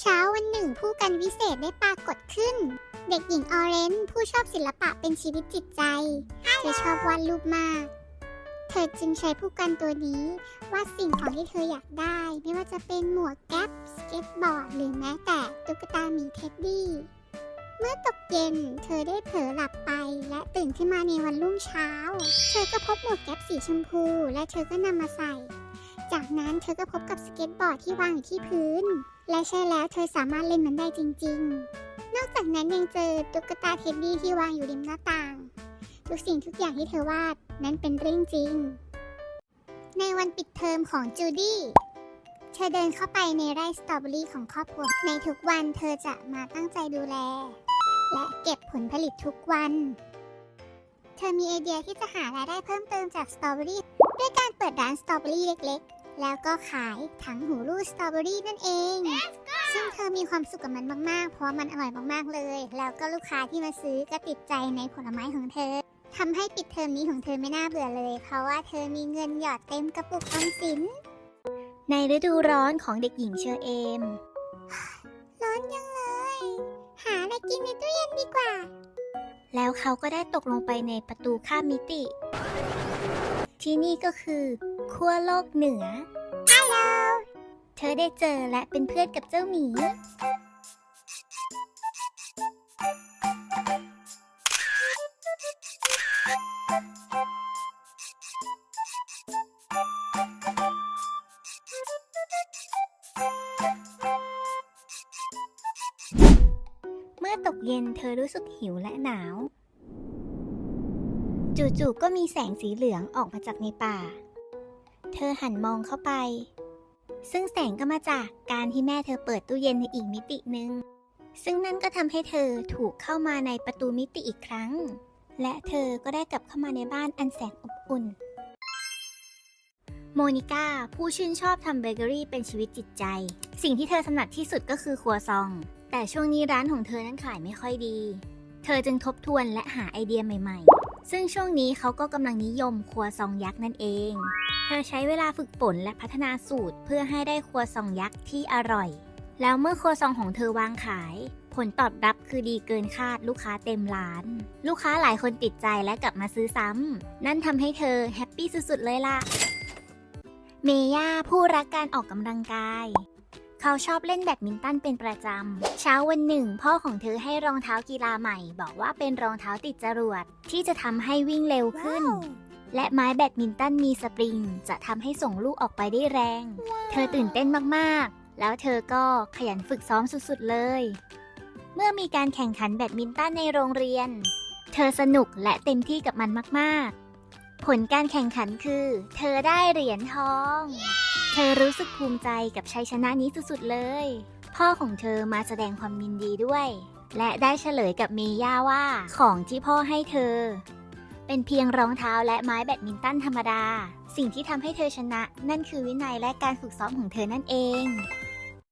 เช้าวันหนึ่งผู้กันวิเศษได้ปรากฏขึ้น เด็กหญิงออเรนจ์ผู้ชอบศิลปะเป็นชีวิตจิตใจ เธอชอบวาดรูปมาก เธอจึงใช้ผู้กันตัวนี้วาดสิ่งของที่เธออยากได้ ไม่ว่าจะเป็นหมวกแก๊ปสเก็ตบอร์ดหรือแม้แต่ตุ๊กตาหมีเท็ดดี้เมื่อตกเย็น เธอได้เผลอหลับไป และตื่นขึ้นมาในวันรุ่งเช้า เธอก็พบหมวกแก๊ปสีชมพู และเธอก็นำมาใส่จากนั้น เธอก็พบกับสเก็ตบอร์ดที่วางอยู่ที่พื้น และใช่แล้วเธอสามารถเล่นมันได้จริง ๆ นอกจากนั้นยังเจอตุ๊กตาเท็ดดี้ที่วางอยู่ริมหน้าต่าง ทุกสิ่งทุกอย่างที่เธอวาดนั้นเป็นเรื่องจริง ในวันปิดเทอมของจูดี้เธอเดินเข้าไปในไร่สตรอเบอรี่ของครอบครัว ในทุกวันเธอจะมาตั้งใจดูแล และเก็บผลผลิตทุกวัน เธอมีไอเดียที่จะหารายได้เพิ่มเติมจากสตรอเบอรี่ด้วยการเปิดร้านสตรอเบอรี่เล็กๆ แล้วก็ขายถังหูรูดสตรอเบอรี่นั่นเอง ซึ่งเธอมีความสุขกับมันมาก ๆ เพราะว่ามันอร่อยมาก ๆ เลย แล้วก็ลูกค้าที่มาซื้อก็ติดใจในผลไม้ของเธอทำให้ปิดเทอมนี้ของเธอไม่น่าเบื่อเลย เพราะว่าเธอมีเงินหยอดเต็มกระปุกออมสิน ในฤดูร้อนของเด็กหญิงเชอเอม ร้อนจังเลย หาอะไรกินในตู้เย็นดีกว่า แล้วเขาก็ได้ตกลงไปในประตูข้ามมิติ ที่นี่ก็คือขั้วโลกเหนือ ฮัลโหล เธอได้เจอและเป็นเพื่อนกับเจ้าหมี เมื่อตกเย็นเธอรู้สึกหิวและหนาว จู่ๆก็มีแสงสีเหลืองออกมาจากในป่า เธอหันมองเข้าไป ซึ่งแสงก็มาจากการที่แม่เธอเปิดตู้เย็นในอีกมิติหนึ่งซึ่งนั่นก็ทำให้เธอถูกเข้ามาในประตูมิติอีกครั้ง และเธอก็ได้กลับเข้ามาในบ้านอันแสนอบอุ่น โมนิก้าผู้ชื่นชอบทำเบเกอรี่เป็นชีวิตจิตใจ สิ่งที่เธอถนัดที่สุดก็คือครัวซอง แต่ช่วงนี้ร้านของเธอนั้นขายไม่ค่อยดี เธอจึงทบทวนและหาไอเดียใหม่ ๆ ซึ่งช่วงนี้เขาก็กำลังนิยมครัวซองยักษ์นั่นเอง เธอใช้เวลาฝึกฝนและพัฒนาสูตรเพื่อให้ได้ครัวซองยักษ์ที่อร่อย แล้วเมื่อครัวซองของเธอวางขาย ผลตอบรับคือดีเกินคาดลูกค้าเต็มร้าน ลูกค้าหลายคนติดใจและกลับมาซื้อซ้ำนั่นทำให้เธอแฮปปี้สุดๆเลยล่ะ เมย่าผู้รักการออกกำลังกาย เขาชอบเล่นแบดมินตันเป็นประจำ เช้าวันหนึ่ง พ่อของเธอให้รองเท้ากีฬาใหม่ บอกว่าเป็นรองเท้าติดจรวด ที่จะทำให้วิ่งเร็วขึ้น และไม้แบดมินตันมีสปริง จะทำให้ส่งลูกออกไปได้แรง เธอตื่นเต้นมากๆ แล้วเธอก็ขยันฝึกซ้อมสุดๆเลย เมื่อมีการแข่งขันแบดมินตันในโรงเรียน เธอสนุกและเต็มที่กับมันมากๆ ผลการแข่งขันคือ เธอได้เหรียญทอง เธอรู้สึกภูมิใจกับชัยชนะนี้สุดๆเลย พ่อของเธอมาแสดงความยินดีด้วย และได้เฉลยกับเมย่าว่าของที่พ่อให้เธอ เป็นเพียงรองเท้าและไม้แบดมินตันธรรมดา สิ่งที่ทำให้เธอชนะ นั่นคือวินัยและการฝึกซ้อมของเธอนั่นเอง